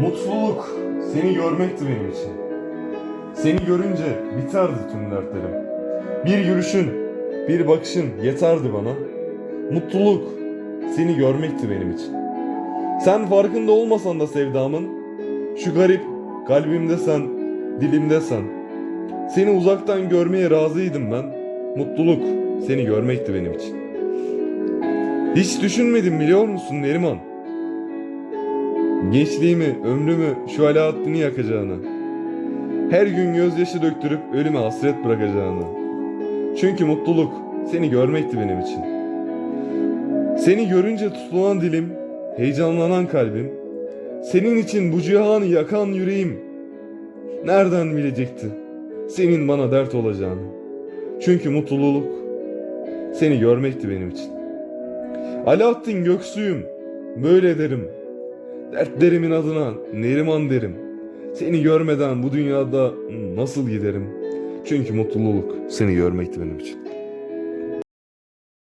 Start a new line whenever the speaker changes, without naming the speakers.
Mutluluk seni görmekti benim için. Seni görünce biterdi tüm dertlerim. Bir yürüyüşün, bir bakışın yeterdi bana. Mutluluk seni görmekti benim için. Sen farkında olmasan da sevdamın, şu garip kalbimde sen, dilimde sen. Seni uzaktan görmeye razıydım ben. Mutluluk seni görmekti benim için. Hiç düşünmedim biliyor musun Neriman? Gençliğimi, ömrümü şu Alaaddin'i yakacağını. Her gün gözyaşı döktürüp ölüme hasret bırakacağını. Çünkü mutluluk seni görmekti benim için. Seni görünce tutulan dilim, heyecanlanan kalbim, senin için bu cihanı yakan yüreğim. Nereden bilecekti senin bana dert olacağını? Çünkü mutluluk seni görmekti benim için. Alaaddin Göksuyum, böyle derim. Dertlerimin adına Neriman derim. Seni görmeden bu dünyada nasıl giderim? Çünkü mutluluk seni görmekti benim için.